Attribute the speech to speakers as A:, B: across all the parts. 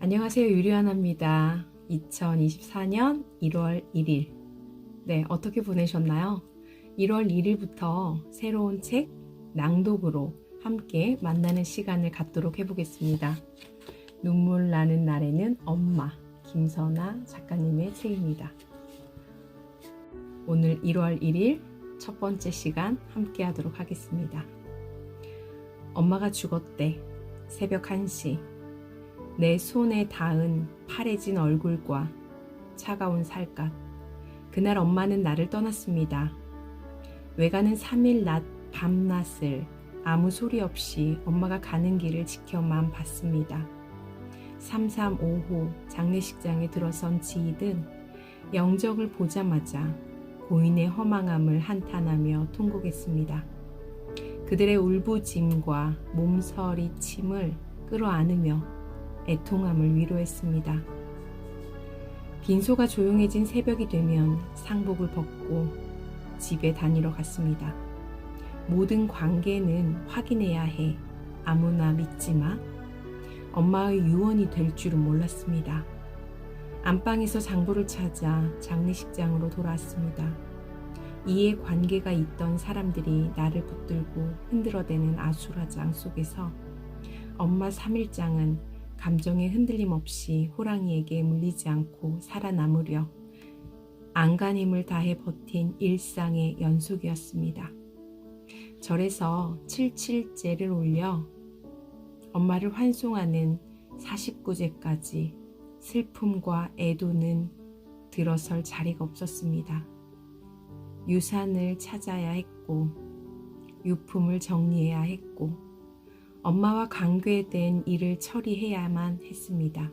A: 안녕하세요. 유리하나입니다. 2024년 1월 1일. 네, 어떻게 보내셨나요? 1월 1일부터 새로운 책 낭독으로 함께 만나는 시간을 갖도록 해보겠습니다. 눈물 나는 날에는 엄마 김선아 작가님의 책입니다. 오늘 1월 1일 첫 번째 시간 함께 하도록 하겠습니다. 엄마가 죽었대. 새벽 1시. 내 손에 닿은 파래진 얼굴과 차가운 살갗. 그날 엄마는 나를 떠났습니다. 외가는 3일 낮 밤낮을 아무 소리 없이 엄마가 가는 길을 지켜만 봤습니다. 335호 장례식장에 들어선 지휘든 영적을 보자마자 고인의 허망함을 한탄하며 통곡했습니다. 그들의 울부짐과 몸서리침을 끌어안으며 애통함을 위로했습니다. 빈소가 조용해진 새벽이 되면 상복을 벗고 집에 다니러 갔습니다. 모든 관계는 확인해야 해. 아무나 믿지 마. 엄마의 유언이 될 줄은 몰랐습니다. 안방에서 장보를 찾아 장례식장으로 돌아왔습니다. 이에 관계가 있던 사람들이 나를 붙들고 흔들어대는 아수라장 속에서 엄마 3일장은 감정의 흔들림 없이 호랑이에게 물리지 않고 살아남으려 안간힘을 다해 버틴 일상의 연속이었습니다. 절에서 77제를 올려 엄마를 환송하는 49제까지 슬픔과 애도는 들어설 자리가 없었습니다. 유산을 찾아야 했고, 유품을 정리해야 했고, 엄마와 관계된 일을 처리해야만 했습니다.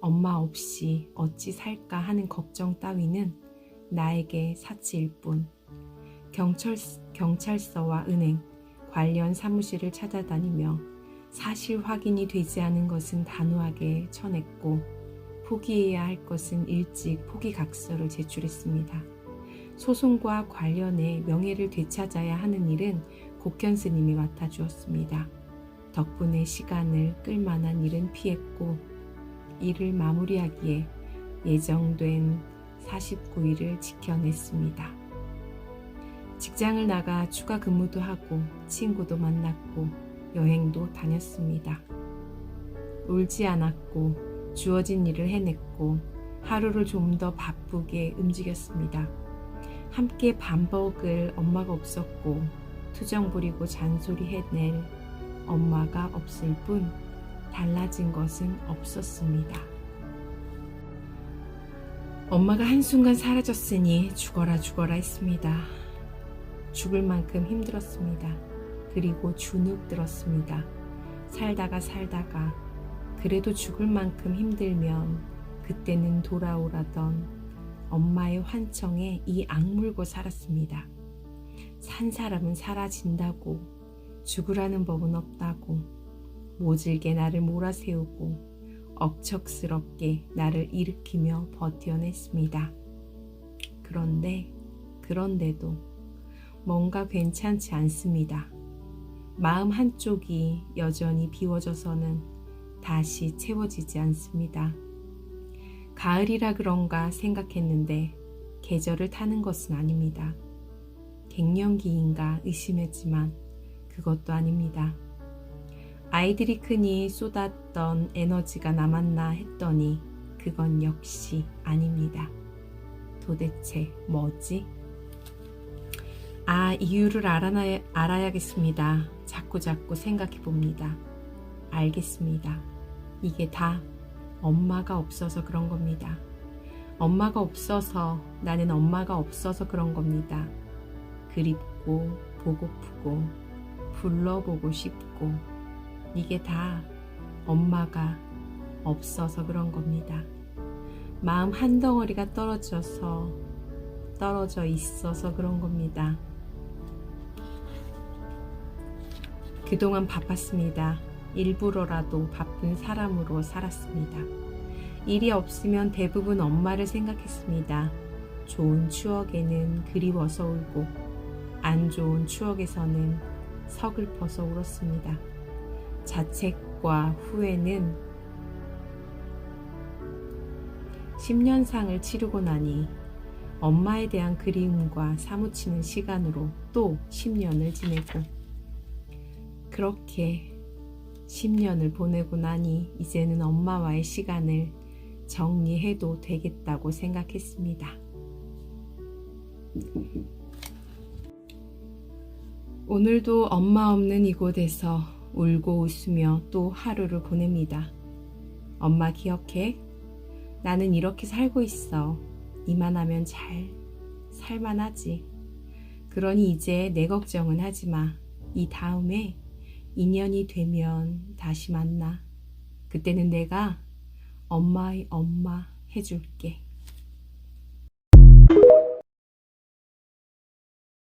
A: 엄마 없이 어찌 살까 하는 걱정 따위는 나에게 사치일 뿐. 경찰, 경찰서와 은행, 관련 사무실을 찾아다니며 사실 확인이 되지 않은 것은 단호하게 쳐냈고 포기해야 할 것은 일찍 포기각서를 제출했습니다. 소송과 관련해 명예를 되찾아야 하는 일은 곡현 스님이 맡아주었습니다. 덕분에 시간을 끌만한 일은 피했고 일을 마무리하기에 예정된 49일을 지켜냈습니다. 직장을 나가 추가 근무도 하고 친구도 만났고 여행도 다녔습니다. 울지 않았고 주어진 일을 해냈고 하루를 좀 더 바쁘게 움직였습니다. 함께 밥 먹을 엄마가 없었고 투정 부리고 잔소리 해낼 엄마가 없을 뿐 달라진 것은 없었습니다. 엄마가 한순간 사라졌으니 죽어라 죽어라 했습니다. 죽을 만큼 힘들었습니다. 그리고 주눅 들었습니다. 살다가 살다가 그래도 죽을 만큼 힘들면 그때는 돌아오라던 엄마의 환청에 이 악물고 살았습니다. 산 사람은 사라진다고 죽으라는 법은 없다고 모질게 나를 몰아세우고 억척스럽게 나를 일으키며 버텨냈습니다. 그런데 그런데도 뭔가 괜찮지 않습니다. 마음 한쪽이 여전히 비워져서는 다시 채워지지 않습니다. 가을이라 그런가 생각했는데 계절을 타는 것은 아닙니다. 갱년기인가 의심했지만 그것도 아닙니다. 아이들이 크니 쏟았던 에너지가 남았나 했더니 그건 역시 아닙니다. 도대체 뭐지? 아, 이유를 알아놔야, 알아야겠습니다. 자꾸 자꾸 생각해 봅니다. 알겠습니다. 이게 다 엄마가 없어서 그런 겁니다. 엄마가 없어서 나는 엄마가 없어서 그런 겁니다. 그립고 보고프고 불러보고 싶고 이게 다 엄마가 없어서 그런 겁니다. 마음 한 덩어리가 떨어져서 떨어져 있어서 그런 겁니다. 그동안 바빴습니다. 일부러라도 바쁜 사람으로 살았습니다. 일이 없으면 대부분 엄마를 생각했습니다. 좋은 추억에는 그리워서 울고, 안 좋은 추억에서는 서글퍼서 울었습니다. 자책과 후회는 10년상을 치르고 나니 엄마에 대한 그리움과 사무치는 시간으로 또 10년을 지내고 그렇게 10년을 보내고 나니 이제는 엄마와의 시간을 정리해도 되겠다고 생각했습니다. 오늘도 엄마 없는 이곳에서 울고 웃으며 또 하루를 보냅니다. 엄마 기억해? 나는 이렇게 살고 있어. 이만하면 잘 살만하지. 그러니 이제 내 걱정은 하지 마. 이 다음에 인연이 되면 다시 만나. 그때는 내가 엄마의 엄마 해줄게.